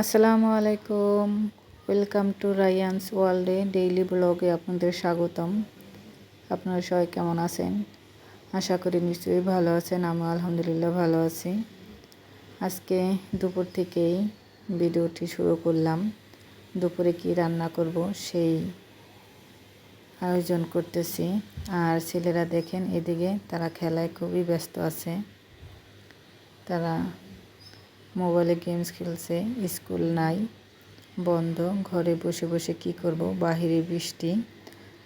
আসসালামু আলাইকুম। Welcome to রায়ানস ওয়ার্ল্ডে ডেইলি ব্লগে আপনাদের স্বাগতম। আপনারা সবাই কেমন আছেন? আশা করি নিশ্চয়ই ভালো আছেন আমি আলহামদুলিল্লাহ ভালো আছি। আজকে দুপুর থেকেই ভিডিওটি শুরু করলাম। দুপুরে কি রান্না করব সেই আয়োজন করতেছি। আর ছেলেরা দেখেন এদিকে তারা খেলায় খুবই ব্যস্ত আছে। তারা মোবাইলে গেমস খেলছে, স্কুল নাই, বন্ধ, ঘরে বসে বসে কি করব? বাহিরে বৃষ্টি,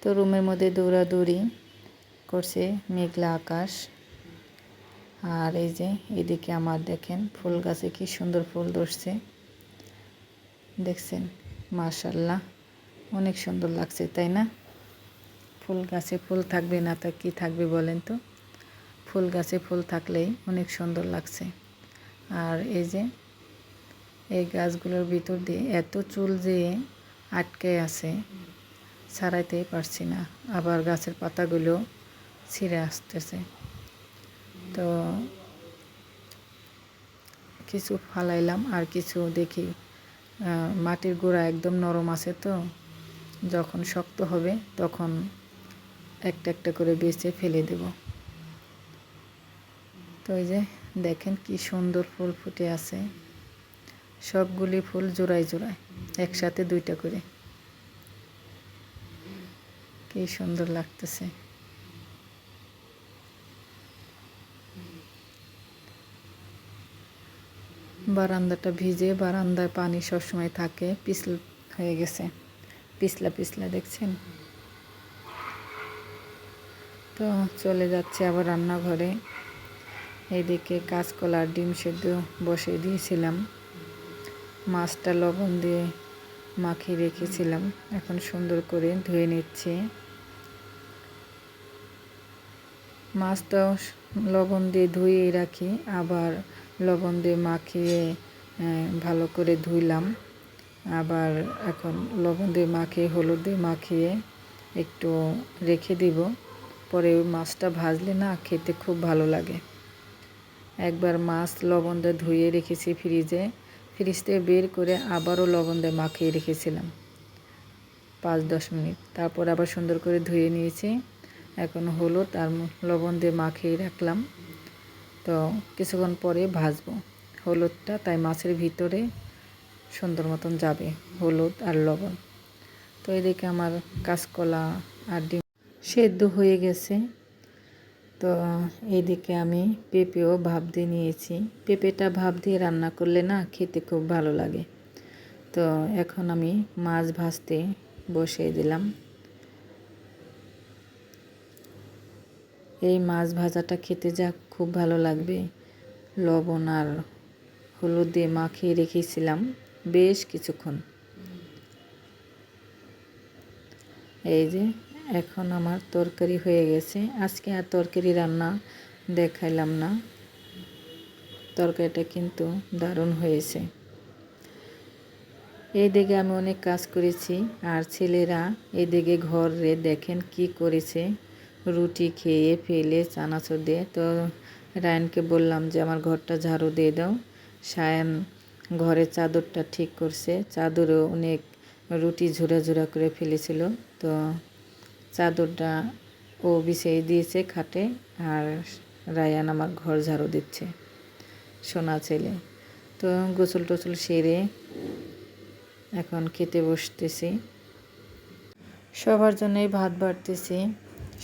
তো রুমের মধ্যে দৌড়াদৌড়ি করছে মেঘলা আকাশ। আর এই যে এদিকে আমার দেখেন ফুল গাছে কি সুন্দর ফুল ধরছে। দেখছেন? মাশাল্লাহ, অনেক সুন্দর লাগছে, তাই না? ফুল গাছে ফুল থাকবে না তা কি থাকবে বলেন তো? ফুল গাছে ফুল থাকলেই অনেক সুন্দর লাগছে। আর এই যে এই গাছগুলোর ভিতর দিয়ে এত চুল যে আটকে আছে, ছাড়াইতেই পারছি না। আবার গাছের পাতাগুলো ছিঁড়ে আসতেছে। তো কিছু ফালাইলাম আর কিছু দেখি মাটির গোড়া একদম নরম আছে তো। যখন শক্ত হবে তখন একটা একটা করে বেছে ফেলে দেব। তো এই যে দেখেন কি সুন্দর ফুল ফুটে আছে। সবগুলি ফুল জোড়ায় জোড়ায়, একসাথে দুইটা করে। কি সুন্দর লাগতেছে। বারান্দাটা ভিজে, বারান্দায় পানি সবসময় থাকে, পিছল হয়ে গেছে। পিছলা পিছলা, দেখছেন? তো চলে যাচ্ছে আবার রান্নাঘরে। এইদিকে কাঁচকলা আর ডিম সেদ্ধ বসিয়ে দিয়েছিলাম। মাছটা লবণ দিয়ে মাখিয়ে রেখেছিলাম। এখন সুন্দর করে ধুয়ে নিচ্ছি। মাছটাও লবণ দিয়ে ধুয়ে রাখি, আবার লবণ দিয়ে মাখিয়ে ভালো করে ধুইলাম। আবার এখন লবণ দিয়ে মাখিয়ে, হলুদ দিয়ে মাখিয়ে একটু রেখে দিব। পরে মাছটা ভাজলে না খেতে খুব ভালো লাগে। একবার মাছ লবণ দিয়ে ধুয়ে রেখেছি ফ্রিজে। ফ্রিজ থেকে বের করে আবারও লবণ দিয়ে মাখিয়ে রেখেছিলাম। পাঁচ, দশ মিনিট। তারপর আবার সুন্দর করে ধুয়ে নিয়েছি। এখন হলুদ আর লবণ দিয়ে মাখিয়ে রাখলাম। তো কিছুক্ষণ পরে ভাজবো। হলুদটা তাই মাছের ভিতরে সুন্দর মতন যাবে, হলুদ আর লবণ। তো এদিকে আমার কাঁচকলা আর ডিম সেদ্ধ হয়ে গেছে। তো এইদিকে আমি পেঁপেও ভাপ দিয়ে নিয়েছি। পেঁপেটা ভাপ দিয়ে রান্না করলে না খেতে খুব ভালো লাগে। তো এখন আমি মাছ ভাজতে বসিয়ে দিলাম। এই মাছ ভাজাটা খেতে যা খুব ভালো লাগবে। লবণ আর হলুদ দিয়ে মাখিয়ে রেখেছিলাম বেশ কিছুক্ষণ। এই যে এখন আমার তরকারি হয়ে গেছে। আজকে আর তরকারি রান্না দেখাইলাম না। তরকারিটা কিন্তু দারুণ হয়েছে। এই দিকে আমি অনেক কাজ করেছি আর ছেলেরা এদিকে ঘরে দেখেন কি করেছে। রুটি খেয়ে ফেলে চানাচুর দিয়ে। তো রায়নকে বললাম যে, আমার ঘরটা ঝাড়ু দিয়ে দাও। সায়ন ঘরের চাদরটা ঠিক করছে। চাদরও অনেক রুটি ঝুরা ঝুরা করে ফেলেছিল। তো চাদরটা ও বিছিয়ে দিয়েছে খাটে আর রায়ান আমার ঘর ঝাড়ু দিচ্ছে, সোনা ছেলে। তো গোসল টোসল সেরে এখন খেতে বসতেছি। সবার জন্যই ভাত বাড়তেছি,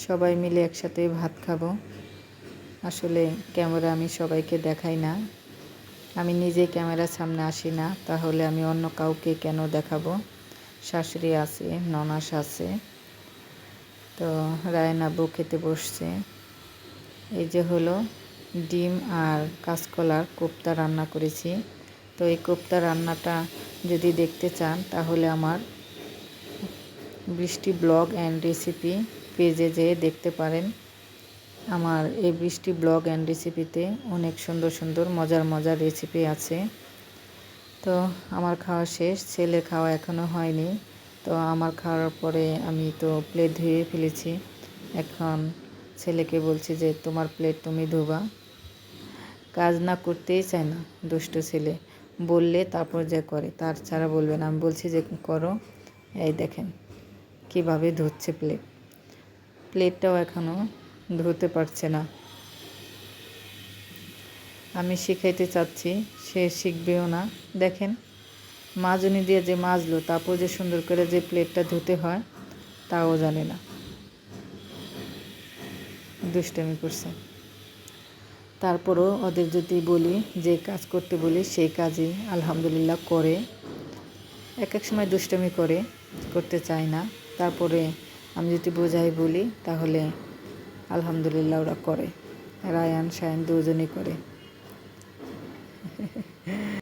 সবাই মিলে একসাথে ভাত খাব। আসলে ক্যামেরা আমি সবাইকে দেখাই না। আমি নিজে ক্যামেরার সামনে আসি না, তাহলে আমি অন্য কাউকে কেন দেখাবো? শাশুড়ি আছে, ননাস আছে। তো রায়ন আব্বু খেতে বসছে। এই যে হলো ডিম আর কাঁচকলার কোপ্তা রান্না করেছি। তো এই কোপ্তা রান্নাটা যদি দেখতে চান, তাহলে আমার বৃষ্টি ব্লগ অ্যান্ড রেসিপি পেজে যেয়ে দেখতে পারেন। আমার এই বৃষ্টি ব্লগ অ্যান্ড রেসিপিতে অনেক সুন্দর সুন্দর মজার মজার রেসিপি আছে। তো আমার খাওয়া শেষ ছেলে খাওয়া এখনও হয়নি। তো আমার খাওয়ার পরে আমি তো প্লেট ধুয়ে ফেলেছি। এখন ছেলেকে বলছি যে, তোমার প্লেট তুমি ধোবা। কাজ না করতেই চায় না দুষ্ট ছেলে। বললে তারপর যে করে, তার ছাড়া বলবে না। আমি বলছি যে, করো। এই দেখেন কীভাবে ধুচ্ছে প্লেট প্লেটটাও এখনও ধুতে পারছে না। আমি শিখাইতে চাচ্ছি, সে শিখবেও না। দেখেন মাজনি দিয়ে যে মাজলো, তারপর যে সুন্দর করে যে প্লেটটা ধুতে হয়, তাও জানে না। দুষ্টামি করছে। তারপরও ওদের যদি বলি, যে কাজ করতে বলি, সেই কাজই আলহামদুলিল্লাহ করে। এক এক সময় দুষ্টামি করে, করতে চায় না। তারপরে আমি যদি বোঝাই বলি, তাহলে আলহামদুলিল্লাহ ওরা করে। রায়ান, শায়ান দুজনই করে।